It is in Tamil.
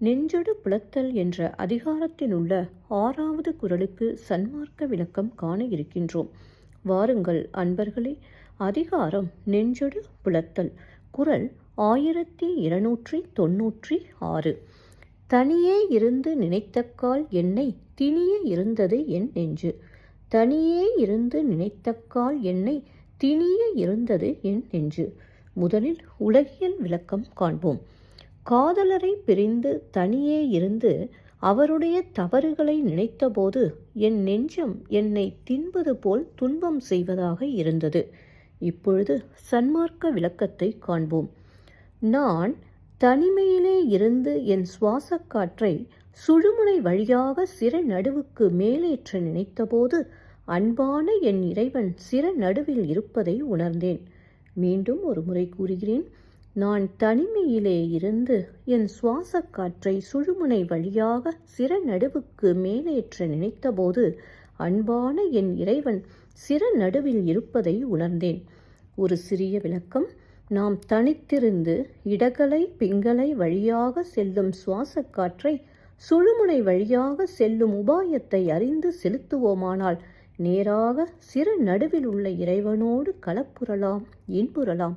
நெஞ்சொடு புலத்தல் என்ற அதிகாரத்தில் உள்ள ஆறாவது குரலுக்கு சன்மார்க்க விளக்கம் காண இருக்கின்றோம். வாருங்கள் அன்பர்களே அதிகாரம் நெஞ்சொடு புலத்தல் குரல் ஆயிரத்தி இருநூற்றி தொன்னூற்றி ஆறு. தனியே இருந்து நினைத்தக்கால் என்னை திணிய இருந்தது என் நெஞ்சு. தனியே இருந்து நினைத்தக்கால் என்னை திணிய இருந்தது என் நெஞ்சு. முதலில் உலகியல் விளக்கம் காண்போம். காதலரை பிரிந்து தனியே இருந்து அவருடைய தவறுகளை நினைத்தபோது என் நெஞ்சம் என்னை தின்பது போல் துன்பம் செய்வதாக இருந்தது. இப்பொழுது சன்மார்க்க விளக்கத்தை காண்போம். நான் தனிமையிலே இருந்து என் சுவாசக்காற்றை சுழுமுனை வழியாக சிற நடுவுக்கு மேலேற்ற நினைத்தபோது அன்பான என் இறைவன் சிற நடுவில் இருப்பதை உணர்ந்தேன். மீண்டும் ஒரு முறை கூறுகிறேன். நான் தனிமையிலே இருந்து என் சுவாச காற்றை சுழுமுனை வழியாக சிற நடுவுக்கு மேலேற்ற நினைத்தபோது அன்பான என் இறைவன் சிற நடுவில் இருப்பதை உணர்ந்தேன். ஒரு சிறிய விளக்கம் நாம் தனித்திருந்து இடகலை பிங்கலை வழியாக செல்லும் சுவாச காற்றை சுழுமுனை வழியாக செல்லும் உபாயத்தை அறிந்து செலுத்துவோமானால் நேராக சிறு நடுவில் உள்ள இறைவனோடு கலப்புறலாம் இன்புறலாம்